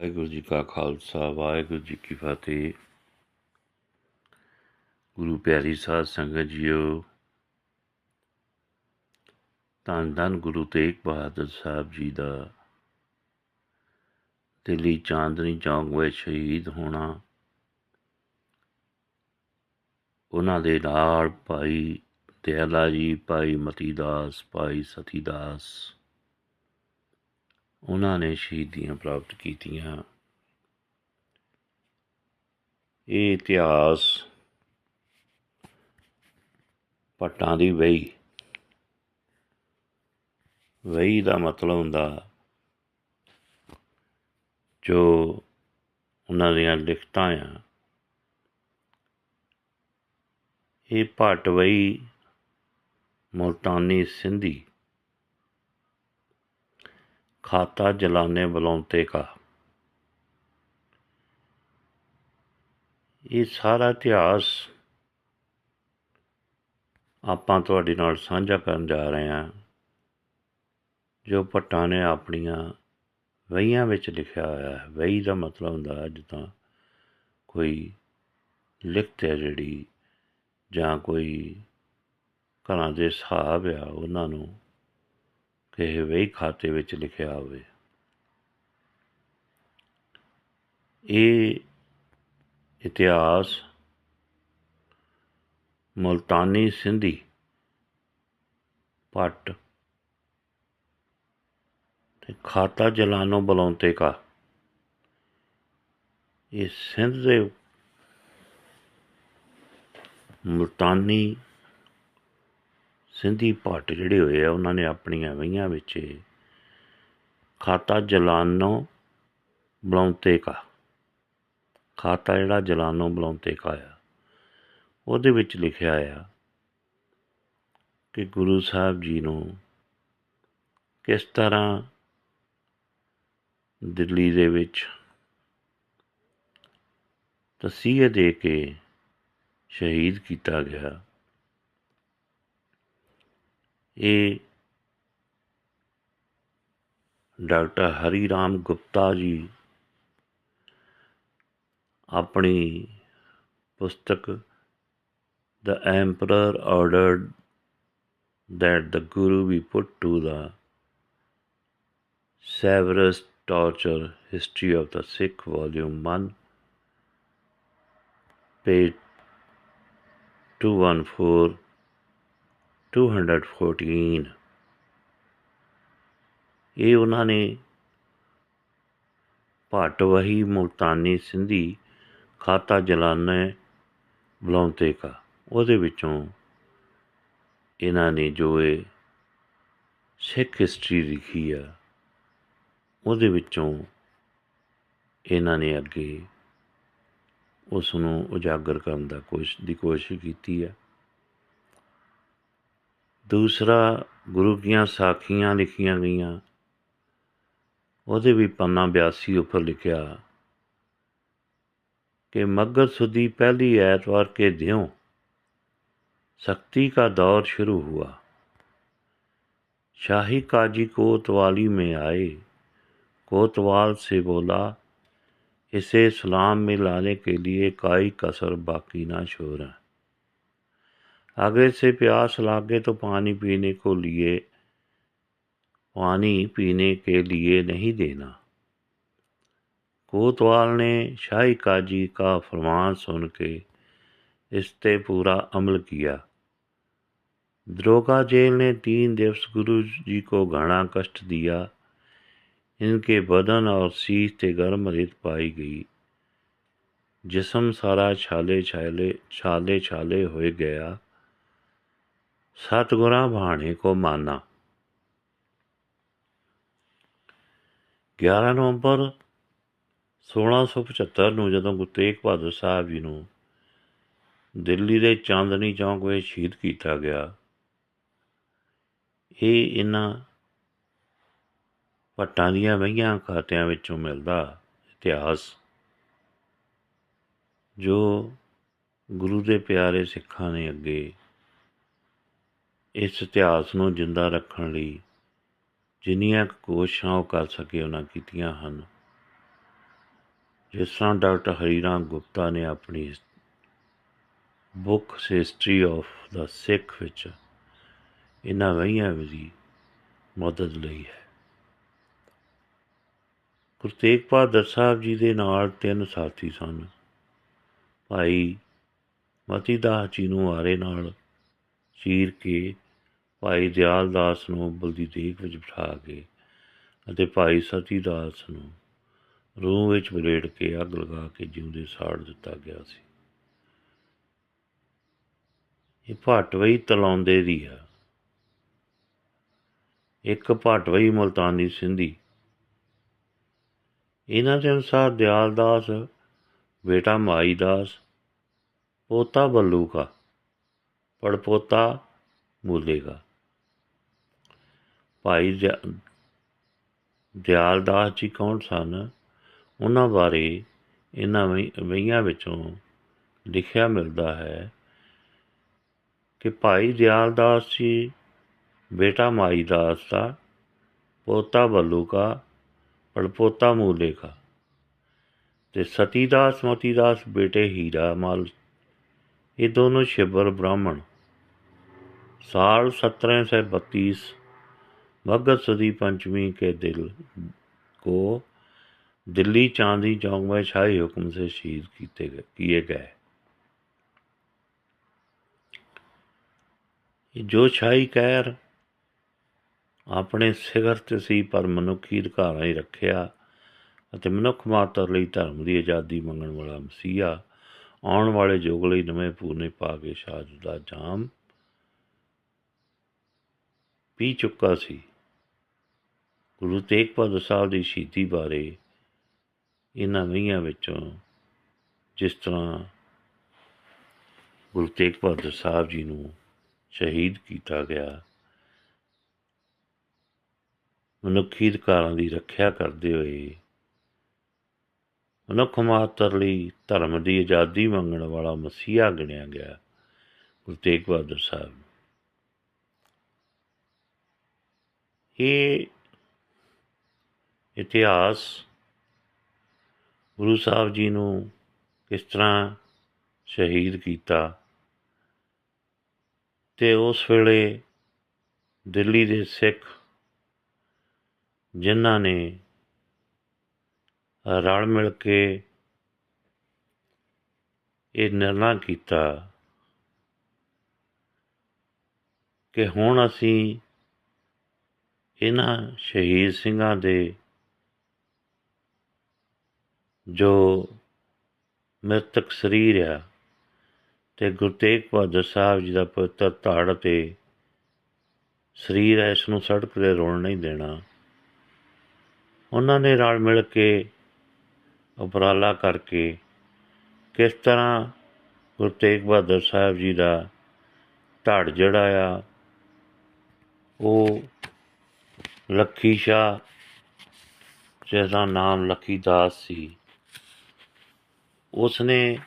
ਵਾਹਿਗੁਰੂ ਜੀ ਕਾ ਖਾਲਸਾ, ਵਾਹਿਗੁਰੂ ਜੀ ਕੀ ਫਤਿਹ। ਗੁਰੂ ਪਿਆਰੀ ਸਾਧ ਸੰਗਤ ਜੀਓ, ਧੰਨ ਧੰਨ ਗੁਰੂ ਤੇਗ ਬਹਾਦਰ ਸਾਹਿਬ ਜੀ ਦਾ ਦਿੱਲੀ ਚਾਂਦਨੀ ਚੌਂਕ ਵਿੱਚ ਸ਼ਹੀਦ ਹੋਣਾ, ਉਹਨਾਂ ਦੇ ਨਾਲ ਭਾਈ ਦਿਆਲਾ ਜੀ, ਭਾਈ ਮਤੀ ਦਾਸ ਭਾਈ ਸਤੀਦਾਸ ਉਹਨਾਂ ਨੇ ਸ਼ਹੀਦੀਆਂ ਪ੍ਰਾਪਤ ਕੀਤੀਆਂ। ਇਹ ਇਤਿਹਾਸ ਪਟਾਂ ਦੀ ਵਈ ਵਈ ਦਾ ਮਤਲਬ ਹੁੰਦਾ ਜੋ ਉਹਨਾਂ ਦੀਆਂ ਲਿਖਤਾਂ ਆ। ਇਹ ਭੱਟ ਵਈ ਮੁਲਤਾਨੀ ਸਿੰਧੀ खाता जलाने बलौते का ਇਹ ਸਾਰਾ ਇਤਿਹਾਸ ਆਪਾਂ ਤੁਹਾਡੇ ਨਾਲ ਸਾਂਝਾ ਕਰਨ ਜਾ ਰਹੇ ਹਾਂ ਜੋ ਭੱਟਾਂ ਨੇ ਆਪਣੀਆਂ ਵਹੀਆਂ ਵਿੱਚ ਲਿਖਿਆ ਹੋਇਆ ਹੈ ਵਹੀ ਦਾ ਮਤਲਬ ਹੁੰਦਾ ਜਿੱਦਾਂ ਕੋਈ ਲਿਖਤ ਹੈ ਜਿਹੜੀ ਜਾਂ ਕੋਈ ਘਰਾਂ ਦੇ ਹਿਸਾਬ ਆ ਉਹਨਾਂ ਨੂੰ ਕਿਸੇ ਵਹੀ ਖਾਤੇ ਵਿੱਚ ਲਿਖਿਆ ਹੋਵੇ। ਇਹ ਇਤਿਹਾਸ ਮੁਲਤਾਨੀ ਸਿੰਧੀ ਪੱਟ ਤੇ ਖਾਤਾ ਜਲਾਨੋ ਬਲੌਂਤੇ ਕਾ। ਇਹ ਸਿੰਧ ਦੇ ਮੁਲਤਾਨੀ ਸਿੰਧੀ ਭੱਟ ਜਿਹੜੇ ਹੋਏ ਆ, ਉਹਨਾਂ ਨੇ ਆਪਣੀਆਂ ਵਹੀਆਂ ਵਿੱਚ ਖਾਤਾ ਜਲਾਨੋ ਬਲੌਂਤੇ ਕਾ। ਖਾਤਾ ਜਿਹੜਾ ਜਲਾਨੋ ਬਲੌਂਤੇ ਕਾ ਆ, ਉਹਦੇ ਵਿੱਚ ਲਿਖਿਆ ਆ ਕਿ ਗੁਰੂ ਸਾਹਿਬ ਜੀ ਨੂੰ ਕਿਸ ਤਰ੍ਹਾਂ ਦਿੱਲੀ ਦੇ ਵਿੱਚ ਤਸੀਹੇ ਦੇ ਕੇ ਸ਼ਹੀਦ ਕੀਤਾ ਗਿਆ। ਇਹ ਡਾਕਟਰ ਹਰੀ ਰਾਮ ਗੁਪਤਾ ਜੀ ਆਪਣੀ ਪੁਸਤਕ the emperor ordered that the Guru be put to the severest torture history of the Sikh volume 1 page 214 214 ਇਹ ਉਹਨਾਂ ਨੇ ਭੱਟ ਮੁਲਤਾਨੀ ਸਿੰਧੀ ਖਾਤਾ ਜਲਾਨੇ ਬਲੌਂਤੇ ਕਾ। ਉਹਦੇ ਵਿੱਚੋਂ ਇਹਨਾਂ ਨੇ ਜੋ ਇਹ ਸਿੱਖ ਹਿਸਟਰੀ ਲਿਖੀ ਆ, ਉਹਦੇ ਵਿੱਚੋਂ ਇਹਨਾਂ ਨੇ ਅੱਗੇ ਉਸ ਨੂੰ ਉਜਾਗਰ ਕਰਨ ਦਾ ਕੋਸ਼, ਦੀ ਕੋਸ਼ਿਸ਼ ਕੀਤੀ ਹੈ ਦੂਸਰਾ ਗੁਰੂ ਦੀਆਂ ਸਾਖੀਆਂ ਲਿਖੀਆਂ ਗਈਆਂ ਉਹਦੇ ਵੀ ਪੰਨਾ 82 ਉੱਪਰ ਲਿਖਿਆ ਕਿ मगर सुदी पहली एतवार के दियों सख्ती का दौर शुरू हुआ शाही काजी कोतवाली में आए कोतवाल से बोला इसे इस्लाम में लाने के लिए कोई कसर बाकी ना छोड़ा आगे से प्यास लागे तो पानी पीने को लिए, पानी पीने के लिए नहीं देना। कोतवाल ने शाही काजी का फरमान सुन के इस पे पूरा अमल किया। दरोगा जेल ने तीन दिवस गुरु जी को घना कष्ट दिया। इनके बदन और सीस ते गर्म रेत पाई गई। जिसम सारा छाले छाले छाले छाले हो गया। ਸਤਗੁਰਾਂ ਬਾਣੀ ਕੋ ਮਾਨਾ। 11 ਨਵੰਬਰ 1675 ਨੂੰ ਜਦੋਂ ਗੁਰੂ ਤੇਗ ਬਹਾਦਰ ਸਾਹਿਬ ਜੀ ਨੂੰ ਦਿੱਲੀ ਦੇ ਚਾਂਦਨੀ ਚੌਂਕ ਵਿੱਚ ਸ਼ਹੀਦ ਕੀਤਾ ਗਿਆ, ਇਹ ਇਹਨਾਂ ਪੱਟਾਂ ਦੀਆਂ ਵਹੀਆਂ ਖਾਤਿਆਂ ਵਿੱਚੋਂ ਮਿਲਦਾ ਇਤਿਹਾਸ, ਜੋ ਗੁਰੂ ਦੇ ਪਿਆਰੇ ਸਿੱਖਾਂ ਨੇ ਅੱਗੇ ਇਸ ਇਤਿਹਾਸ ਨੂੰ ਜਿੰਦਾ ਰੱਖਣ ਲਈ ਜਿੰਨੀਆਂ ਕੁ ਕੋਸ਼ਿਸ਼ਾਂ ਉਹ ਕਰ ਸਕੇ ਉਹਨਾਂ ਕੀਤੀਆਂ ਹਨ। ਜਿਸ ਤਰ੍ਹਾਂ ਡਾਕਟਰ ਹਰੀਰਾਮ ਗੁਪਤਾ ਨੇ ਆਪਣੀ book history of the Sikh ਵਿੱਚ ਇਹਨਾਂ ਵਹੀਆਂ ਦੀ ਮਦਦ ਲਈ ਹੈ। ਗੁਰੂ ਤੇਗ ਬਹਾਦਰ ਸਾਹਿਬ ਜੀ ਦੇ ਨਾਲ ਤਿੰਨ ਸਾਥੀ ਸਨ। ਭਾਈ ਮਤੀ ਦਾਸ ਜੀ ਨੂੰ ਆਰੇ ਨਾਲ ਚੀਰ ਕੇ ਭਾਈ ਦਿਆਲ ਦਾਸ ਨੂੰ ਬਲਦੀ ਦੇਖ ਵਿੱਚ ਬਿਠਾ ਕੇ ਅਤੇ ਭਾਈ ਸਤੀ ਦਾਸ ਨੂੰ ਰੂਹ ਵਿੱਚ ਬਲੇਡ ਕੇ ਅੱਗ ਲਗਾ ਕੇ ਜਿਉਂਦੇ ਸਾੜ ਦਿੱਤਾ ਗਿਆ ਸੀ। ਇਹ ਭਾਟਵਈ ਤਲਾਉਂਦੇ ਦੀ ਆ। ਇੱਕ ਭਾਟਵਈ ਮਲਤਾਨੀ ਸਿੰਧੀ। ਇਹਨਾਂ ਦੇ ਅਨੁਸਾਰ ਦਿਆਲ ਦਾਸ, ਬੇਟਾ ਮਾਈ ਦਾਸ, ਪੋਤਾ ਬੱਲੂ ਕਾ ਪੜਪੋਤਾ ਬੋਲੇਗਾ। ਭਾਈ ਦਿਆਲ ਦਾਸ ਜੀ ਕੌਣ ਸਨ? ਉਹਨਾਂ ਬਾਰੇ ਇਹਨਾਂ ਵਈਆਂ ਵਿੱਚੋਂ ਲਿਖਿਆ ਮਿਲਦਾ ਹੈ ਕਿ ਭਾਈ ਦਿਆਲ ਦਾਸ ਜੀ ਬੇਟਾ ਮਾਈ ਦਾਸ ਦਾ, ਪੋਤਾ ਬੱਲੂ ਦਾ ਪੜਪੋਤਾ ਮੂਲੇ ਦਾ ਤੇ ਸਤੀ ਦਾਸ ਮੋਤੀ ਦਾਸ ਬੇਟੇ ਹੀਰਾ ਮਾਲ ਇਹ ਦੋਨੋਂ ਸ਼ਿਬਰ ਬ੍ਰਾਹਮਣ। साल सत्रह सौ बत्तीस भगत सदी पंचमी के दिल को दिल्ली चांदी चौक में शाही हुक्म से शहीद किए गए किए गए ਜੋ ਸ਼ਾਹੀ ਕਹਿਰ ਆਪਣੇ ਸਿਖਰ ਤੇ ਸੀ ਪਰ ਮਨੁੱਖੀ ਅਧਿਕਾਰਾਂ ਹੀ ਰੱਖਿਆ ਅਤੇ ਮਨੁੱਖ ਮਾਤਰ ਲਈ ਧਰਮ ਦੀ ਆਜ਼ਾਦੀ ਮੰਗਣ ਵਾਲਾ ਮਸੀਹਾ ਆਉਣ ਵਾਲੇ ਯੁੱਗ ਲਈ ਨਵੇਂ ਪੂਰਨੇ ਪਾ ਕੇ ਸ਼ਹਾਦਤ ਦਾ ਜਾਮ ਪੀ ਚੁੱਕਾ ਸੀ। ਗੁਰੂ ਤੇਗ ਬਹਾਦਰ ਸਾਹਿਬ ਦੀ ਸ਼ਹੀਦੀ ਬਾਰੇ ਇਹਨਾਂ ਵਹੀਆਂ ਵਿੱਚੋਂ ਜਿਸ ਤਰ੍ਹਾਂ ਗੁਰੂ ਤੇਗ ਬਹਾਦਰ ਸਾਹਿਬ ਜੀ ਨੂੰ ਸ਼ਹੀਦ ਕੀਤਾ ਗਿਆ, ਮਨੁੱਖੀ ਅਧਿਕਾਰਾਂ ਦੀ ਰੱਖਿਆ ਕਰਦੇ ਹੋਏ ਮਨੁੱਖ ਮਾਤਰ ਲਈ ਧਰਮ ਦੀ ਆਜ਼ਾਦੀ ਮੰਗਣ ਵਾਲਾ ਮਸੀਹਾ ਗਿਣਿਆ ਗਿਆ ਗੁਰੂ ਤੇਗ ਬਹਾਦਰ ਸਾਹਿਬ। ਇਹ ਇਤਿਹਾਸ ਗੁਰੂ ਸਾਹਿਬ ਜੀ ਨੂੰ ਕਿਸ ਤਰ੍ਹਾਂ ਸ਼ਹੀਦ ਕੀਤਾ ਤੇ ਉਸ ਵੇਲੇ ਦਿੱਲੀ ਦੇ ਸਿੱਖ ਜਿਨ੍ਹਾਂ ਨੇ ਰਲ ਮਿਲ ਕੇ ਇਹ ਨਿਰਣਾ ਕੀਤਾ ਕਿ ਹੁਣ ਅਸੀਂ ਇਹਨਾਂ ਸ਼ਹੀਦ ਸਿੰਘਾਂ ਦੇ ਜੋ ਮ੍ਰਿਤਕ ਸਰੀਰ ਆ ਤੇ ਗੁਰੂ ਤੇਗ ਬਹਾਦਰ ਸਾਹਿਬ ਜੀ ਦਾ ਪਵਿੱਤਰ ਧੜ ਤੇ ਸਰੀਰ ਹੈ ਇਸ ਨੂੰ ਸੜਕ ਤੇ ਰੋਣ ਨਹੀਂ ਦੇਣਾ। ਉਹਨਾਂ ਨੇ ਰਲ ਮਿਲ ਕੇ ਉਪਰਾਲਾ ਕਰਕੇ ਕਿਸ ਤਰ੍ਹਾਂ ਗੁਰੂ ਤੇਗ ਬਹਾਦਰ ਸਾਹਿਬ ਜੀ ਦਾ ਧੜ ਜਿਹੜਾ ਆ, ਉਹ ਲੱਖੀ ਸ਼ਾਹ ਜਿਸ ਦਾ ਨਾਮ ਲੱਖੀ ਦਾਸ ਸੀ। ਉਸ ਨੇ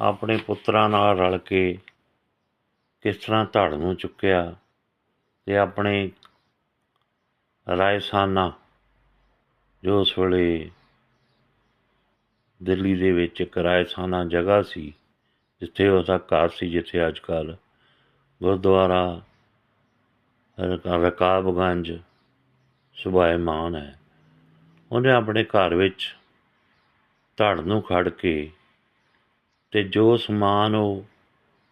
ਆਪਣੇ ਪੁੱਤਰਾਂ ਨਾਲ ਰਲ ਕੇ ਕਿਸ ਤਰ੍ਹਾਂ ਧੜ ਨੂੰ ਚੁੱਕਿਆ ਤੇ ਆਪਣੇ ਰਾਇਸਾਨਾ ਜੋ ਉਸ ਵੇਲੇ ਦਿੱਲੀ ਦੇ ਵਿੱਚ ਇੱਕ ਰਾਇਸਾਨਾ ਜਗ੍ਹਾ ਸੀ, ਜਿੱਥੇ ਉਹਦਾ ਘਰ ਸੀ, ਜਿੱਥੇ ਅੱਜ ਕੱਲ੍ਹ ਗੁਰਦੁਆਰਾ ਰਕਾ- ਸੁਭਾਏ ਮਾਨ ਹੈ। ਉਹਨੇ ਆਪਣੇ ਘਰ ਵਿੱਚ ਧੜ ਨੂੰ ਖੜ ਕੇ ਤੇ ਜੋ ਸਮਾਨ ਉਹ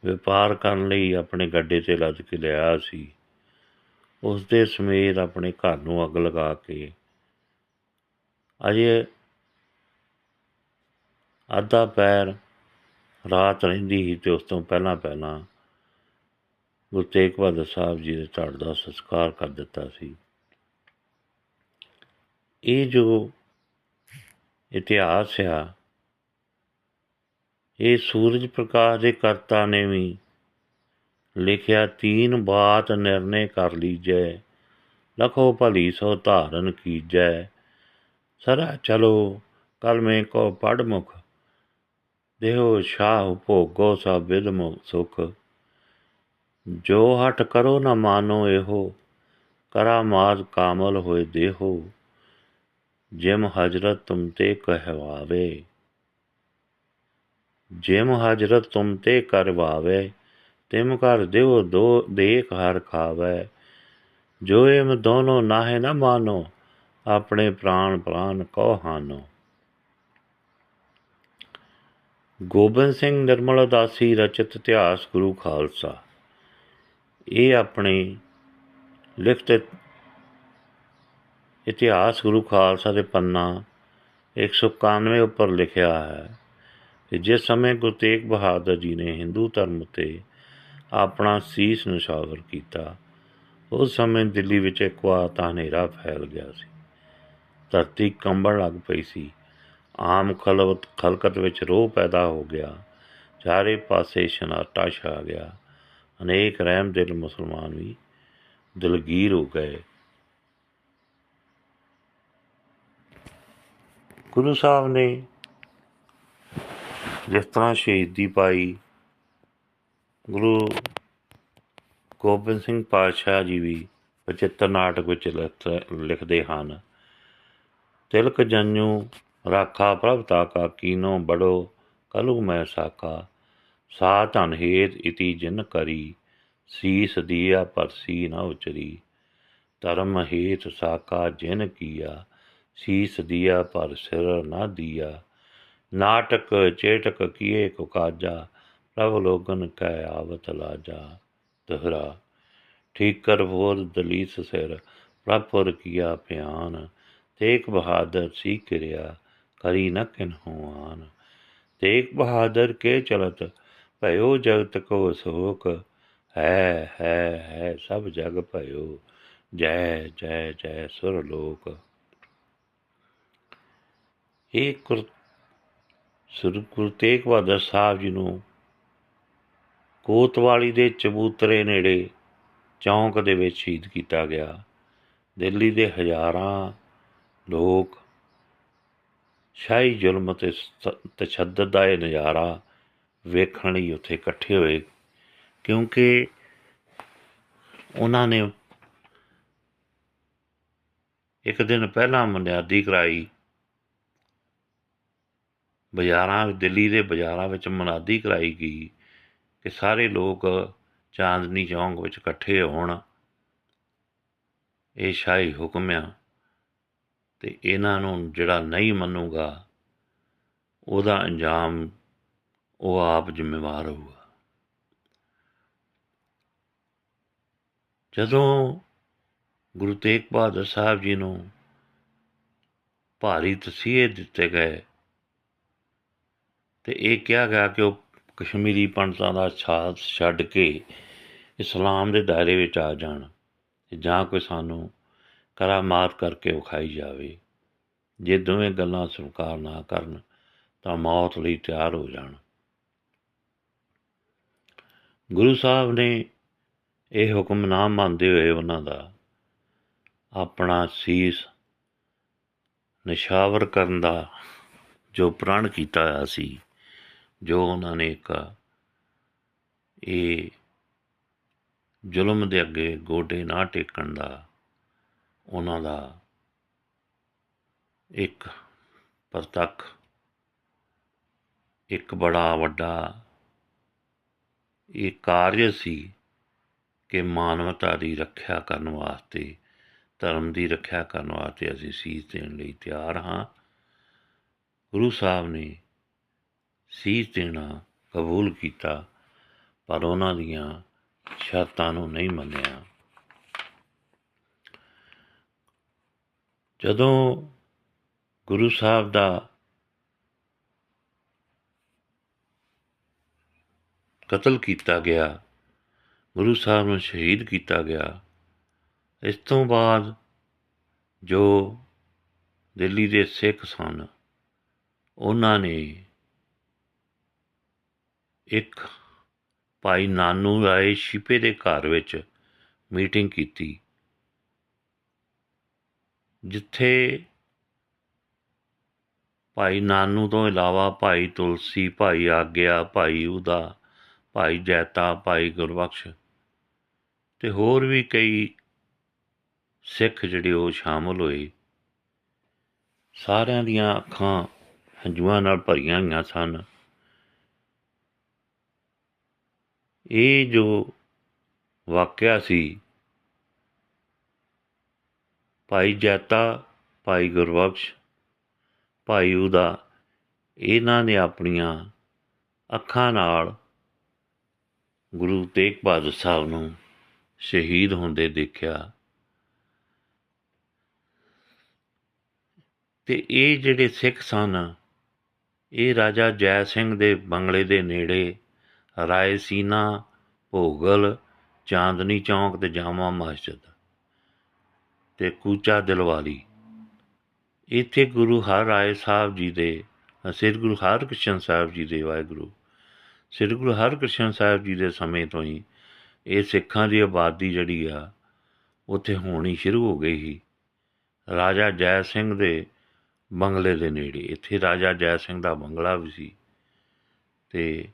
ਵਪਾਰ ਕਰਨ ਲਈ ਆਪਣੇ ਗੱਡੇ ਤੇ ਲੱਦ ਕੇ ਲਿਆ ਸੀ ਉਸ ਦੇ ਸਮੇਤ ਆਪਣੇ ਘਰ ਨੂੰ ਅੱਗ ਲਗਾ ਕੇ ਅਜੇ ਅੱਧਾ ਪੈਰ ਰਾਤ ਰਹਿੰਦੀ ਸੀ ਤੇ ਉਸ ਤੋਂ ਪਹਿਲਾਂ ਪਹਿਲਾਂ ਗੁਰੂ ਤੇਗ ਬਹਾਦਰ ਸਾਹਿਬ ਜੀ ਦੇ ਧੜ ਦਾ ਸੰਸਕਾਰ ਕਰ ਦਿੱਤਾ ਸੀ। ਇਹ ਜੋ ਇਤਿਹਾਸ ਆ, ਇਹ ਸੂਰਜ ਪ੍ਰਕਾਸ਼ ਦੇ ਕਰਤਾ ਨੇ ਵੀ ਲਿਖਿਆ ਤੀਨ ਬਾਤ ਨਿਰਣੇ ਕਰ ਲੀਜੈ, ਲਖੋ ਭਲੀ ਸੋ ਧਾਰਨ ਕੀਜੈ। ਸਰਾ ਚਲੋ ਕਲਮੇ ਕੋ ਪੜ ਮੁਖ ਦੇਹੋ ਸ਼ਾਹ ਭੋਗੋ ਸਭ ਵਿਦ ਮੁਖ ਸੁਖ। ਜੋ ਹਟ ਕਰੋ ਨਾ ਮਾਨੋ ਇਹੋ, ਕਰਾ ਮਾਦ ਕਾਮਲ ਹੋਏ ਦੇਹੋ। ਜਿਮ ਹਜਰਤ ਤੁਮ ਤੇ ਕਹਿਵਾਵੇ ਜਿਮ ਹਜਰਤ ਤੁਮ ਤੇ ਕਰਵਾਵੇ, ਤਿਮ ਕਰ ਦਿਓ ਦੋ ਦੇਖ ਹਰ ਖਾਵੇ। ਜੋ ਇਮ ਦੋਨੋਂ ਨਾਹੇ ਨਾ ਮਾਨੋ, ਆਪਣੇ ਪ੍ਰਾਣ ਪ੍ਰਾਨ ਕੋ ਹਾਨੋ। ਗੋਬਿੰਦ ਸਿੰਘ ਨਿਰਮਲ ਉਦਾਸੀ ਰਚਿਤ ਇਤਿਹਾਸ ਗੁਰੂ ਖਾਲਸਾ। ਇਹ ਆਪਣੀ ਲਿਖਤ ਇਤਿਹਾਸ ਗੁਰੂ ਖਾਲਸਾ ਦੇ ਪੰਨਾ 191 ਉੱਪਰ ਲਿਖਿਆ ਹੈ ਕਿ ਜਿਸ ਸਮੇਂ ਗੁਰੂ ਤੇਗ ਬਹਾਦਰ ਜੀ ਨੇ ਹਿੰਦੂ ਧਰਮ ਤੇ ਆਪਣਾ ਸੀਸ ਨਿਸ਼ਾਵਰ ਕੀਤਾ, ਉਸ ਸਮੇਂ ਦਿੱਲੀ ਵਿੱਚ ਇੱਕ ਵਾਰ ਤਾਂ ਹਨੇਰਾ ਫੈਲ ਗਿਆ ਸੀ। ਧਰਤੀ ਕੰਬਣ ਲੱਗ ਪਈ ਸੀ। ਆਮ ਖਲਵਤ, ਖਲਕਤ ਵਿੱਚ ਰੋਹ ਪੈਦਾ ਹੋ ਗਿਆ। ਚਾਰੇ ਪਾਸੇ ਸ਼ਨਾਟਾ ਛਾ ਗਿਆ। ਅਨੇਕ ਰਹਿਮ ਦਿਲ ਮੁਸਲਮਾਨ ਵੀ ਦਿਲਗੀਰ ਹੋ ਗਏ। ਗੁਰੂ ਸਾਹਿਬ ਨੇ ਜਿਸ ਤਰ੍ਹਾਂ ਸ਼ਹੀਦੀ ਪਾਈ, ਗੁਰੂ ਗੋਬਿੰਦ ਸਿੰਘ ਪਾਤਸ਼ਾਹ ਜੀ ਵੀ ਬਚਿੱਤਰ ਨਾਟਕ ਵਿੱਚ ਲਿਖ- ਲਿਖਦੇ ਹਨ। ਤਿਲਕ ਜਨੂ ਰਾਖਾ ਪ੍ਰਭ ਤਾਕਾ, ਕੀਨੋ ਬੜੋ ਕਲੂ ਮੈਂ ਸਾਕਾ। ਸਾ ਧਨ ਹੇਤ ਇਤੀ ਜਿਨ ਕਰੀ, ਸੀਸ ਦੀਆ ਪਰਸੀ ਨਾ ਉਚਰੀ। ਧਰਮ ਹੇਤ ਸਾਕਾ ਜਿਨ ਕੀਆ ਸੀਸ ਦੀਆ, ਪਰ ਸਿਰ ਨਾ ਦੀਆ। ਨਾਟਕ ਚੇਟਕ ਕੀਏ ਕੋ ਕਾਜਾ, ਪ੍ਰਭ ਲੋਗਨ ਕੈ ਆਵਤ ਲਾਜਾ। ਦਹਰਾ ਠੀਕ ਕਰ ਬੋਲ ਦਲੀਸ ਸਿਰ ਪ੍ਰਭੁਰ ਕੀਆ ਪਿਆਨ। ਤੇਗ ਬਹਾਦਰ ਸੀ ਕਿਰਿਆ, ਕਰੀ ਨ ਕਿਨਹੂ ਆਨ ਤੇਗ ਬਹਾਦਰ ਕੇ ਚਲਤ, ਭਇਓ ਜਗਤ ਕੋ ਸੋਕ। ਹੈ ਹੈ ਹੈ, ਸਭ ਜਗ ਭਇਓ। ਜੈ ਜੈ ਜੈ ਸੁਰ ਲੋਕ। ਇਹ ਗੁਰ ਸ੍ਰੀ ਗੁਰੂ ਤੇਗ ਬਹਾਦਰ ਸਾਹਿਬ ਜੀ ਨੂੰ ਕੋਤਵਾਲੀ ਦੇ ਚਬੂਤਰੇ ਨੇੜੇ ਚੌਂਕ ਦੇ ਵਿੱਚ ਸ਼ਹੀਦ ਕੀਤਾ ਗਿਆ। ਦਿੱਲੀ ਦੇ ਹਜ਼ਾਰਾਂ ਲੋਕ ਸ਼ਾਹੀ ਜ਼ੁਲਮ ਤੇ ਸ- ਤਸ਼ੱਦਦ ਦਾ ਇਹ ਨਜ਼ਾਰਾ ਵੇਖਣ ਲਈ ਉੱਥੇ ਇਕੱਠੇ ਹੋਏ ਕਿਉਂਕਿ ਉਹਨਾਂ ਨੇ ਇੱਕ ਦਿਨ ਪਹਿਲਾਂ ਮਨਿਆਦੀ ਕਰਾਈ। ਬਾਜ਼ਾਰਾਂ ਦਿੱਲੀ ਦੇ ਬਾਜ਼ਾਰਾਂ ਵਿੱਚ ਮੁਨਾਦੀ ਕਰਾਈ ਗਈ ਕਿ ਸਾਰੇ ਲੋਕ ਚਾਂਦਨੀ ਚੌਂਕ ਵਿੱਚ ਇਕੱਠੇ ਹੋਣ। ਇਹ ਸ਼ਾਹੀ ਹੁਕਮ ਆ ਤੇ ਇਹਨਾਂ ਨੂੰ ਜਿਹੜਾ ਨਹੀਂ ਮੰਨੂਗਾ, ਉਹਦਾ ਅੰਜਾਮ ਉਹ ਆਪ ਜ਼ਿੰਮੇਵਾਰ ਹੋਊਗਾ। ਜਦੋਂ ਗੁਰੂ ਤੇਗ ਬਹਾਦਰ ਸਾਹਿਬ ਜੀ ਨੂੰ ਭਾਰੀ ਤਸੀਹੇ ਦਿੱਤੇ ਗਏ ਅਤੇ ਇਹ ਕਿਹਾ ਗਿਆ ਕਿ ਉਹ ਕਸ਼ਮੀਰੀ ਪੰਡਤਾਂ ਦਾ ਸਾਥ ਛੱਡ ਕੇ ਇਸਲਾਮ ਦੇ ਦਾਇਰੇ ਵਿੱਚ ਆ ਜਾਣ ਜਾਂ ਕੋਈ ਸਾਨੂੰ ਕਰਾਮਾਤ ਕਰਕੇ ਵਿਖਾਈ ਜਾਵੇ। ਜੇ ਦੋਵੇਂ ਗੱਲਾਂ ਸਵੀਕਾਰ ਨਾ ਕਰਨ ਤਾਂ ਮੌਤ ਲਈ ਤਿਆਰ ਹੋ ਜਾਣ। ਗੁਰੂ ਸਾਹਿਬ ਨੇ ਇਹ ਹੁਕਮ ਨਾ ਮੰਨਦੇ ਹੋਏ ਉਹਨਾਂ ਦਾ ਆਪਣਾ ਸੀਸ ਨਿਸ਼ਾਵਰ ਕਰਨ ਦਾ ਜੋ ਪ੍ਰਣ ਕੀਤਾ ਹੋਇਆ ਸੀ ਜੋ ਉਹਨਾਂ ਨੇ ਇੱਕ ਇਹ ਜ਼ੁਲਮ ਦੇ ਅੱਗੇ ਗੋਡੇ ਨਾ ਟੇਕਣ ਦਾ ਉਹਨਾਂ ਦਾ ਇੱਕ ਪ੍ਰਤੱਖ, ਇੱਕ ਬੜਾ ਵੱਡਾ ਇਹ ਕਾਰਜ ਸੀ ਕਿ ਮਾਨਵਤਾ ਦੀ ਰੱਖਿਆ ਕਰਨ ਵਾਸਤੇ, ਧਰਮ ਦੀ ਰੱਖਿਆ ਕਰਨ ਵਾਸਤੇ ਅਸੀਂ ਸੀਸ ਦੇਣ ਲਈ ਤਿਆਰ ਹਾਂ। ਗੁਰੂ ਸਾਹਿਬ ਨੇ ਸੀਸ ਦੇਣਾ ਕਬੂਲ ਕੀਤਾ, ਪਰ ਉਹਨਾਂ ਦੀਆਂ ਸ਼ਰਤਾਂ ਨੂੰ ਨਹੀਂ ਮੰਨਿਆ। ਜਦੋਂ ਗੁਰੂ ਸਾਹਿਬ ਦਾ ਕਤਲ ਕੀਤਾ ਗਿਆ, ਗੁਰੂ ਸਾਹਿਬ ਨੂੰ ਸ਼ਹੀਦ ਕੀਤਾ ਗਿਆ, ਇਸ ਤੋਂ ਬਾਅਦ ਜੋ ਦਿੱਲੀ ਦੇ ਸਿੱਖ ਸਨ, ਉਹਨਾਂ ਨੇ ਇੱਕ ਭਾਈ ਨਾਨੂ ਰਾਏ ਛਿਪੇ ਦੇ ਘਰ ਵਿੱਚ ਮੀਟਿੰਗ ਕੀਤੀ, ਜਿੱਥੇ ਭਾਈ ਨਾਨੂ ਤੋਂ ਇਲਾਵਾ ਭਾਈ ਤੁਲਸੀ, ਭਾਈ ਆਗਿਆ, ਭਾਈ ਉਹਦਾ ਭਾਈ ਜੈਤਾ, ਭਾਈ ਗੁਰਬਖਸ਼ ਤੇ ਹੋਰ ਵੀ ਕਈ ਸਿੱਖ ਜਿਹੜੇ ਉਹ ਸ਼ਾਮਲ ਹੋਏ। ਸਾਰਿਆਂ ਦੀਆਂ ਅੱਖਾਂ ਹੰਝੂਆਂ ਨਾਲ ਭਰੀਆਂ ਹੋਈਆਂ ਸਨ। ਇਹ ਜੋ ਵਾਕਿਆ ਸੀ, ਭਾਈ ਜੈਤਾ, ਭਾਈ ਗੁਰਬਖਸ਼, ਭਾਈ ਉਹਦਾ ਇਹਨਾਂ ਨੇ ਆਪਣੀਆਂ ਅੱਖਾਂ ਨਾਲ ਗੁਰੂ ਤੇਗ ਬਹਾਦਰ ਸਾਹਿਬ ਨੂੰ ਸ਼ਹੀਦ ਹੁੰਦੇ ਦੇਖਿਆ। ਤੇ ਇਹ ਜਿਹੜੇ ਸਿੱਖ ਸਨ, ਇਹ ਰਾਜਾ ਜੈ ਸਿੰਘ ਦੇ ਬੰਗਲੇ ਦੇ ਨੇੜੇ ਰਾਏਸੀਨਾ ਭੋਗਲ, ਚਾਂਦਨੀ ਚੌਂਕ ਅਤੇ ਜਾਮਾ ਮਸਜਿਦ ਅਤੇ ਕੂਚਾ ਦਿਲਵਾਲੀ। ਇੱਥੇ ਗੁਰੂ ਹਰ ਰਾਏ ਸਾਹਿਬ ਜੀ ਦੇ, ਸ੍ਰੀ ਗੁਰੂ ਹਰਕ੍ਰਿਸ਼ਨ ਸਾਹਿਬ ਜੀ ਦੇ ਵਾਹਿਗੁਰੂ, ਸ੍ਰੀ ਗੁਰੂ ਹਰਕ੍ਰਿਸ਼ਨ ਸਾਹਿਬ ਜੀ ਦੇ ਸਮੇਂ ਤੋਂ ਹੀ ਇਹ ਸਿੱਖਾਂ ਦੀ ਆਬਾਦੀ ਜਿਹੜੀ ਆ, ਉੱਥੇ ਹੋਣੀ ਸ਼ੁਰੂ ਹੋ ਗਈ ਸੀ। ਰਾਜਾ ਜੈ ਸਿੰਘ ਦੇ ਬੰਗਲੇ ਦੇ ਨੇੜੇ, ਇੱਥੇ ਰਾਜਾ ਜੈ ਸਿੰਘ ਦਾ ਬੰਗਲਾ ਵੀ ਸੀ ਤੇ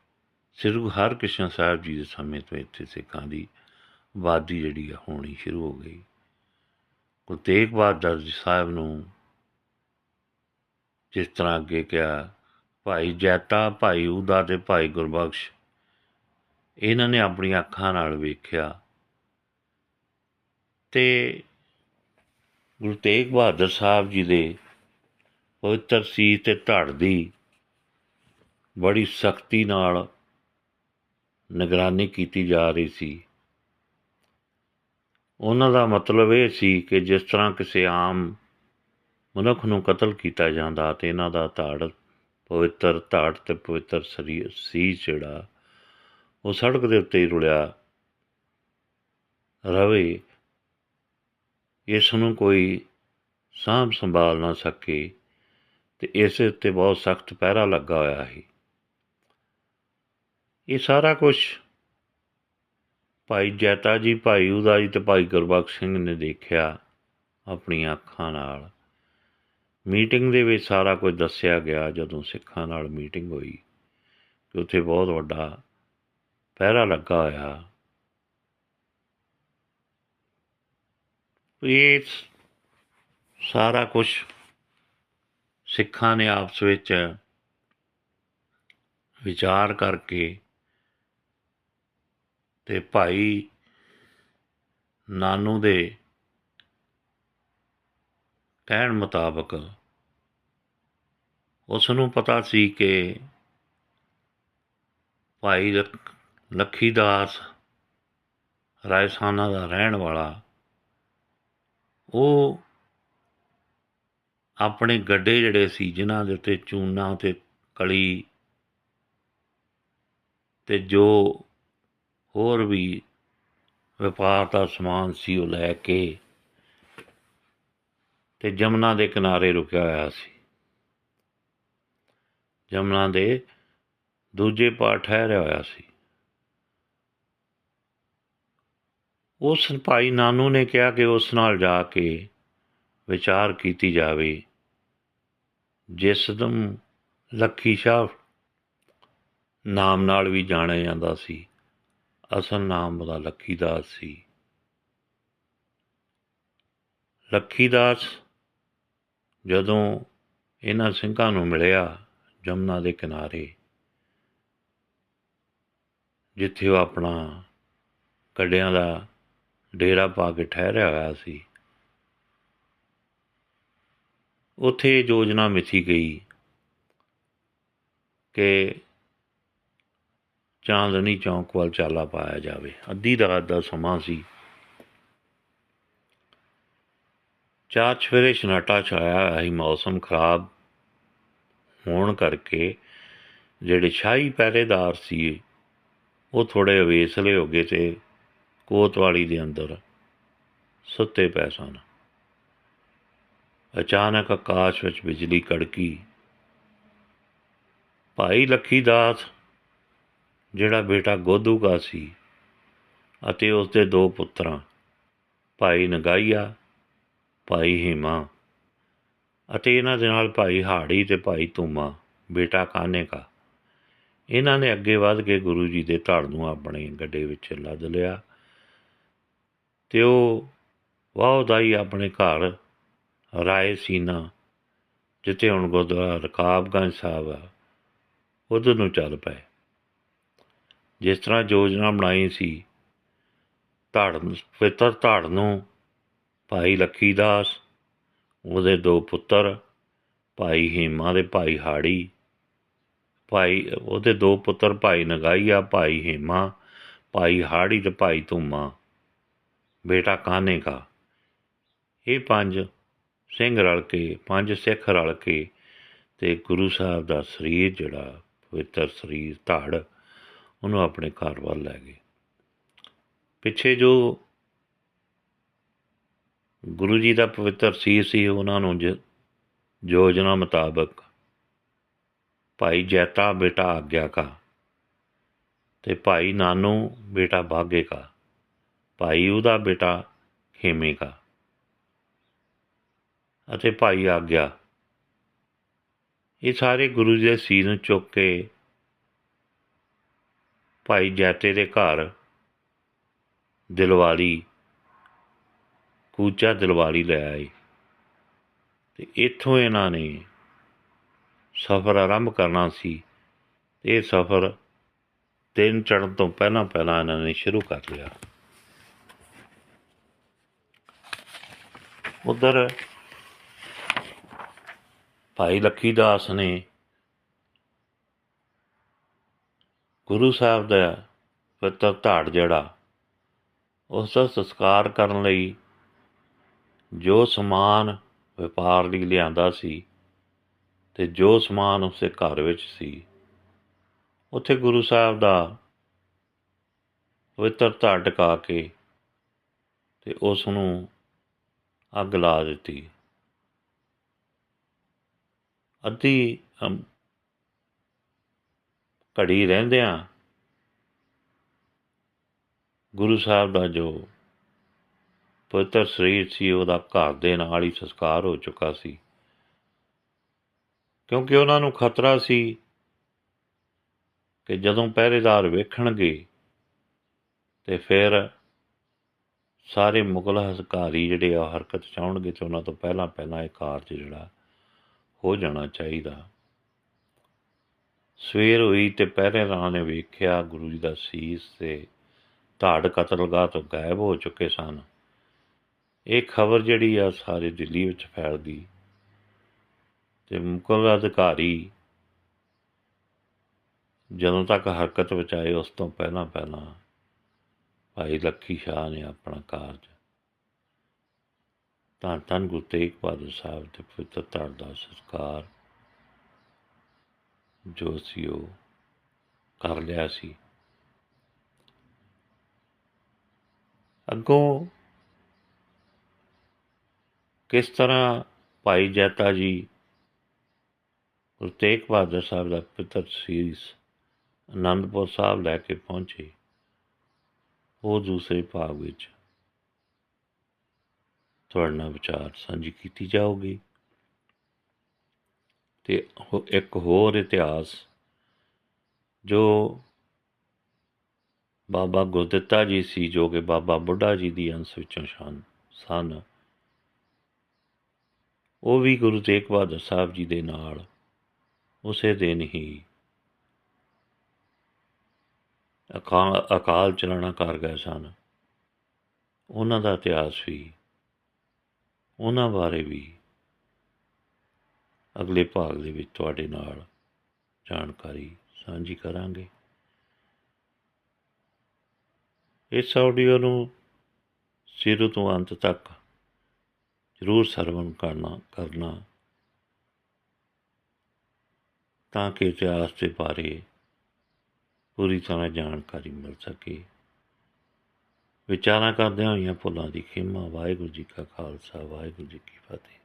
ਸ੍ਰੀ ਗੁਰੂ ਹਰਕ੍ਰਿਸ਼ਨ ਸਾਹਿਬ ਜੀ ਦੇ ਸਮੇਂ ਤੋਂ ਇੱਥੇ ਸਿੱਖਾਂ ਦੀ ਆਬਾਦੀ ਜਿਹੜੀ ਆ ਹੋਣੀ ਸ਼ੁਰੂ ਹੋ ਗਈ। ਗੁਰੂ ਤੇਗ ਬਹਾਦਰ ਜੀ ਸਾਹਿਬ ਨੂੰ ਜਿਸ ਤਰ੍ਹਾਂ ਅੱਗੇ ਕਿਹਾ, ਭਾਈ ਜੈਤਾ, ਭਾਈ ਉਦਾ ਤੇ ਭਾਈ ਗੁਰਬਖਸ਼। ਇਹਨਾਂ ਨੇ ਆਪਣੀਆਂ ਅੱਖਾਂ ਨਾਲ ਵੇਖਿਆ ਤੇ ਗੁਰੂ ਤੇਗ ਬਹਾਦਰ ਸਾਹਿਬ ਜੀ ਦੇ ਪਵਿੱਤਰ ਸੀ ਤੇ ਧੜ ਦੀ ਬੜੀ ਸਖਤੀ ਨਾਲ ਨਿਗਰਾਨੀ ਕੀਤੀ ਜਾ ਰਹੀ ਸੀ। ਉਹਨਾਂ ਦਾ ਮਤਲਬ ਇਹ ਸੀ ਕਿ ਜਿਸ ਤਰ੍ਹਾਂ ਕਿਸੇ ਆਮ ਮਨੁੱਖ ਨੂੰ ਕਤਲ ਕੀਤਾ ਜਾਂਦਾ ਤੇ ਇਹਨਾਂ ਦਾ ਧਾੜ ਪਵਿੱਤਰ, ਧਾੜ ਤੇ ਪਵਿੱਤਰ ਸਰੀਰ ਸੀ ਜਿਹੜਾ, ਉਹ ਸੜਕ ਦੇ ਉੱਤੇ ਹੀ ਰੁਲਿਆ ਰਵੇ। ਇਸ ਨੂੰ ਕੋਈ ਸਾਂਭ ਸੰਭਾਲ ਨਾ ਸਕੇ ਤੇ ਇਸ ਉੱਤੇ ਬਹੁਤ ਸਖਤ ਪਹਿਰਾ ਲੱਗਾ ਹੋਇਆ ਸੀ। ਇਹ ਸਾਰਾ ਕੁਛ ਭਾਈ ਜੈਤਾ ਜੀ, ਭਾਈ ਉਦਾ ਜੀ ਅਤੇ ਭਾਈ ਗੁਰਬਖਸ਼ ਸਿੰਘ ਨੇ ਦੇਖਿਆ ਆਪਣੀਆਂ ਅੱਖਾਂ ਨਾਲ। ਮੀਟਿੰਗ ਦੇ ਵਿੱਚ ਸਾਰਾ ਕੁਝ ਦੱਸਿਆ ਗਿਆ ਜਦੋਂ ਸਿੱਖਾਂ ਨਾਲ ਮੀਟਿੰਗ ਹੋਈ ਕਿ ਉੱਥੇ ਬਹੁਤ ਵੱਡਾ ਪਹਿਰਾ ਲੱਗਾ ਹੋਇਆ। ਇਹ ਸਾਰਾ ਕੁਝ ਸਿੱਖਾਂ ਨੇ ਆਪਸ ਵਿੱਚ ਵਿਚਾਰ ਕਰਕੇ ਅਤੇ ਭਾਈ ਨਾਨੂ ਦੇ ਕਹਿਣ ਮੁਤਾਬਕ ਉਸ ਨੂੰ ਪਤਾ ਸੀ ਕਿ ਭਾਈ ਲੱਖ- ਲੱਖੀਦਾਸ ਰਾਜਸਥਾਨਾ ਦਾ ਰਹਿਣ ਵਾਲਾ, ਉਹ ਆਪਣੇ ਗੱਡੇ ਜਿਹੜੇ ਸੀ, ਜਿਨ੍ਹਾਂ ਦੇ ਉੱਤੇ ਚੂਨਾ ਤੇ ਕਲੀ ਤੇ ਜੋ ਹੋਰ ਵੀ ਵਪਾਰ ਦਾ ਸਮਾਨ ਸੀ ਉਹ ਲੈ ਕੇ ਤੇ ਜਮਨਾ ਦੇ ਕਿਨਾਰੇ ਰੁਕਿਆ ਹੋਇਆ ਸੀ। ਜਮਨਾ ਦੇ ਦੂਜੇ ਪਾਰ ਠਹਿਰਿਆ ਹੋਇਆ ਸੀ। ਉਸ ਭਾਈ ਨਾਨੂ ਨੇ ਕਿਹਾ ਕਿ ਉਸ ਨਾਲ ਜਾ ਕੇ ਵਿਚਾਰ ਕੀਤੀ ਜਾਵੇ। ਜਿਸ ਲੱਖੀ ਸ਼ਾਹ ਨਾਮ ਨਾਲ ਵੀ ਜਾਣਿਆ ਜਾਂਦਾ ਸੀ। ਅਸਲ ਨਾਮ ਉਹਦਾ ਲੱਖੀ ਦਾਸ ਸੀ। ਲੱਖੀ ਦਾਸ ਜਦੋਂ ਇਹਨਾਂ ਸਿੰਘਾਂ ਨੂੰ ਮਿਲਿਆ ਜਮਨਾ ਦੇ ਕਿਨਾਰੇ, ਜਿੱਥੇ ਉਹ ਆਪਣਾ ਕੱਡਿਆਂ ਦਾ ਡੇਰਾ ਪਾ ਕੇ ਠਹਿਰਿਆ ਹੋਇਆ ਸੀ, ਉੱਥੇ ਯੋਜਨਾ ਮਿਥੀ ਗਈ ਕਿ ਚਾਂਦਨੀ ਚੌਂਕ ਵੱਲ ਚਾਲਾ ਪਾਇਆ ਜਾਵੇ। ਅੱਧੀ ਰਾਤ ਦਾ ਸਮਾਂ ਸੀ। ਚਾਰ ਸਵੇਰੇ ਸਨਾਟਾ ਛਾਇਆ ਹੋਇਆ ਸੀ। ਮੌਸਮ ਖਰਾਬ ਹੋਣ ਕਰਕੇ ਜਿਹੜੇ ਸ਼ਾਹੀ ਪਹਿਰੇਦਾਰ ਸੀ, ਉਹ ਥੋੜੇ ਅਵੇਸਲੇ ਹੋ ਗਏ ਤੇ ਕੋਤਵਾਲੀ ਦੇ ਅੰਦਰ ਸੁੱਤੇ ਪਏ ਸਨ। ਅਚਾਨਕ ਆਕਾਸ਼ ਵਿੱਚ ਬਿਜਲੀ ਕੜਕੀ। ਭਾਈ ਲੱਖੀ ਦਾਸ ਜਿਹੜਾ ਬੇਟਾ ਗੋਦੂਗਾ ਸੀ ਅਤੇ ਉਸ ਦੇ ਦੋ ਪੁੱਤਰਾਂ, ਭਾਈ ਨਗਾਈਆ, ਭਾਈ ਹੀਮਾ ਅਤੇ ਇਹਨਾਂ ਦੇ ਨਾਲ ਭਾਈ ਹਾੜੀ ਤੇ ਭਾਈ ਤੂਮਾ, ਬੇਟਾ ਕਾਨੇ ਕਾ ਇਹਨਾਂ ਨੇ ਅੱਗੇ ਵਧ ਕੇ ਗੁਰੂ ਜੀ ਦੇ ਧੜ ਨੂੰ ਆਪਣੇ ਗੱਡੇ ਵਿੱਚ ਲੱਦ ਲਿਆ ਤੇ ਉਹ ਵਾਹਦਾਈ ਆਪਣੇ ਘਰ ਰਾਏ ਸੀਨਾ, ਜਿੱਥੇ ਹੁਣ ਗੁਰਦੁਆਰਾ ਰਕਾਬਗੰਜ ਸਾਹਿਬ ਆ, ਉਧਰ ਨੂੰ ਚੱਲ ਪਏ। ਜਿਸ ਤਰ੍ਹਾਂ ਯੋਜਨਾ ਬਣਾਈ ਸੀ ਧੜ ਨੂੰ ਪਵਿੱਤਰ ਧੜ ਨੂੰ ਭਾਈ ਲੱਖੀ ਦਾਸ ਉਹਦੇ ਦੋ ਪੁੱਤਰ, ਭਾਈ ਹੀਮਾ ਦੇ ਭਾਈ ਹਾੜੀ, ਭਾਈ, ਉਹਦੇ ਦੋ ਪੁੱਤਰ, ਭਾਈ ਨਗਾਈਆ, ਭਾਈ ਹੀਮਾ, ਭਾਈ ਹਾੜੀ ਤੇ ਭਾਈ ਧੂਮਾ। ਬੇਟਾ ਕਾਨੇ ਕਾ? ਇਹ ਪੰਜ ਸਿੰਘ ਰਲ ਕੇ, ਪੰਜ ਸਿੱਖ ਰਲ ਕੇ ਤੇ ਗੁਰੂ ਸਾਹਿਬ ਦਾ ਸਰੀਰ ਜਿਹੜਾ, ਪਵਿੱਤਰ ਸਰੀਰ, ਧੜ ਉਹਨੂੰ ਆਪਣੇ ਘਰ ਵੱਲ ਲੈ ਗਏ। ਪਿੱਛੇ ਜੋ ਗੁਰੂ ਜੀ ਦਾ ਪਵਿੱਤਰ ਸੀਰ ਸੀ ਉਹਨਾਂ ਨੂੰ ਜ- ਯੋਜਨਾ ਮੁਤਾਬਕ ਭਾਈ ਜੈਤਾ ਬੇਟਾ ਆਗਿਆ ਕਾ ਤੇ ਭਾਈ ਨਾਨੂ ਬੇਟਾ ਬਾਗੇ ਕਾ, ਭਾਈ ਉਹਦਾ ਬੇਟਾ ਖੇਮੇ ਕਾ ਅਤੇ ਭਾਈ ਆਗਿਆ। ਇਹ ਸਾਰੇ ਗੁਰੂ ਜੀ ਦੇ ਸੀਰ ਨੂੰ ਚੁੱਕ ਕੇ ਭਾਈ ਜੈਤੇ ਦੇ ਘਰ ਦਿਲਵਾਲੀ, ਕੂਚਾ ਦਿਲਵਾਲੀ ਲੈ ਆਏ। ਤੇ ਇੱਥੋਂ ਇਹਨਾਂ ਨੇ ਸਫ਼ਰ ਆਰੰਭ ਕਰਨਾ ਸੀ। ਇਹ ਸਫ਼ਰ ਦਿਨ ਚੜ੍ਹਨ ਤੋਂ ਪਹਿਲਾਂ ਪਹਿਲਾਂ ਇਹਨਾਂ ਨੇ ਸ਼ੁਰੂ ਕਰ ਲਿਆ। ਉਧਰ ਭਾਈ ਲੱਖੀ ਦਾਸ ਨੇ ਗੁਰੂ ਸਾਹਿਬ ਦਾ ਪਵਿੱਤਰ ਧਾੜ ਜਿਹੜਾ, ਉਸ ਦਾ ਸੰਸਕਾਰ ਕਰਨ ਲਈ ਜੋ ਸਮਾਨ ਵਪਾਰ ਲਈ ਲਿਆਂਦਾ ਸੀ ਤੇ ਜੋ ਸਮਾਨ ਉਸੇ ਘਰ ਵਿੱਚ ਸੀ, ਉੱਥੇ ਗੁਰੂ ਸਾਹਿਬ ਦਾ ਪਵਿੱਤਰ ਧਾੜ ਟਿਕਾ ਕੇ ਤੇ ਉਸ ਨੂੰ ਅੱਗ ਲਾ ਦਿੱਤੀ। ਅੱਧੀ ਘੜੀ ਰਹਿੰਦਿਆਂ ਗੁਰੂ ਸਾਹਿਬ ਦਾ ਜੋ ਪਵਿੱਤਰ ਸਰੀਰ ਸੀ, ਉਹਦਾ ਘਰ ਦੇ ਨਾਲ ਹੀ ਸੰਸਕਾਰ ਹੋ ਚੁੱਕਾ ਸੀ। ਕਿਉਂਕਿ ਉਹਨਾਂ ਨੂੰ ਖਤਰਾ ਸੀ ਕਿ ਜਦੋਂ ਪਹਿਰੇਦਾਰ ਵੇਖਣਗੇ ਤੇ ਫਿਰ ਸਾਰੇ ਮੁਗਲ ਹਸਕਾਰੀ ਜਿਹੜੇ ਆ ਹਰਕਤ ਚਾਉਣਗੇ ਤੇ ਉਹਨਾਂ ਤੋਂ ਪਹਿਲਾਂ ਪਹਿਲਾਂ ਇਹ ਕਾਰਜ ਜਿਹੜਾ ਹੋ ਜਾਣਾ ਚਾਹੀਦਾ। ਸਵੇਰ ਹੋਈ ਤੇ ਪਹਿਰੇਦਾਰਾਂ ਨੇ ਵੇਖਿਆ ਗੁਰੂ ਜੀ ਦਾ ਸੀਸ ਤੇ ਧਾੜ ਕਤਲਗਾਹ ਤੋਂ ਗਾਇਬ ਹੋ ਚੁੱਕੇ ਸਨ। ਇਹ ਖਬਰ ਜਿਹੜੀ ਆ ਸਾਰੇ ਦਿੱਲੀ ਵਿੱਚ ਫੈਲ ਗਈ ਤੇ ਮੁਕਲ ਅਧਿਕਾਰੀ ਜਦੋਂ ਤੱਕ ਹਰਕਤ ਵਿੱਚ ਆਏ ਉਸ ਤੋਂ ਪਹਿਲਾਂ ਪਹਿਲਾਂ ਭਾਈ ਲੱਖੀ ਸ਼ਾਹ ਨੇ ਆਪਣਾ ਕਾਰਜ ਤਾਂ ਧੰਨ ਗੁਰੂ ਤੇਗ ਬਹਾਦਰ ਸਾਹਿਬ ਦੇ ਪਵਿੱਤਰ ਧੜ ਦਾ ਸੰਸਕਾਰ ਜੋ ਅਸੀਂ ਉਹ ਕਰ ਲਿਆ ਸੀ। ਅੱਗੋਂ ਕਿਸ ਤਰ੍ਹਾਂ ਭਾਈ ਜੈਤਾ ਜੀ, ਗੁਰੂ ਤੇਗ ਬਹਾਦਰ ਸਾਹਿਬ ਦਾ ਪਿੱਤਰ ਸੀਸ ਆਨੰਦਪੁਰ ਸਾਹਿਬ ਲੈ ਕੇ ਪਹੁੰਚੇ, ਉਹ ਦੂਸਰੇ ਭਾਗ ਵਿੱਚ ਤੁਹਾਡੇ ਨਾਲ ਵਿਚਾਰ ਸਾਂਝੀ ਕੀਤੀ ਜਾਊਗੀ। ਅਤੇ ਇੱਕ ਹੋਰ ਇਤਿਹਾਸ ਜੋ ਬਾਬਾ ਗੁਰਦਿੱਤਾ ਜੀ ਸੀ, ਜੋ ਕਿ ਬਾਬਾ ਬੁੱਢਾ ਜੀ ਦੀ ਅੰਸ਼ ਵਿੱਚੋਂ ਸ਼ਾਨ, ਸਨ। ਉਹ ਵੀ ਗੁਰੂ ਤੇਗ ਬਹਾਦਰ ਸਾਹਿਬ ਜੀ ਦੇ ਨਾਲ ਉਸੇ ਦਿਨ ਹੀ ਅਕਾਲ ਅਕਾਲ ਚਲਾਣਾ ਕਰ ਗਏ ਸਨ। ਉਹਨਾਂ ਦਾ ਇਤਿਹਾਸ ਵੀ, ਉਹਨਾਂ ਬਾਰੇ ਵੀ ਅਗਲੇ ਭਾਗ ਦੇ ਵਿੱਚ ਤੁਹਾਡੇ ਨਾਲ ਜਾਣਕਾਰੀ ਸਾਂਝੀ ਕਰਾਂਗੇ। ਇਸ ਆਡੀਓ ਨੂੰ ਸਿਰ ਤੋਂ ਅੰਤ ਤੱਕ ਜ਼ਰੂਰ ਸਰਵਣ ਕਰਨਾ ਕਰਨਾ ਤਾਂ ਕਿ ਇਤਿਹਾਸ ਦੇ ਬਾਰੇ ਪੂਰੀ ਤਰ੍ਹਾਂ ਜਾਣਕਾਰੀ ਮਿਲ ਸਕੇ। ਵਿਚਾਰਾਂ ਕਰਦਿਆਂ ਹੋਈਆਂ ਭੁੱਲਾਂ ਦੀ ਖਿਮਾ, ਵਾਹਿਗੁਰੂ ਜੀ ਕਾ ਖਾਲਸਾ, ਵਾਹਿਗੁਰੂ ਜੀ ਕੀ ਫਤਿਹ।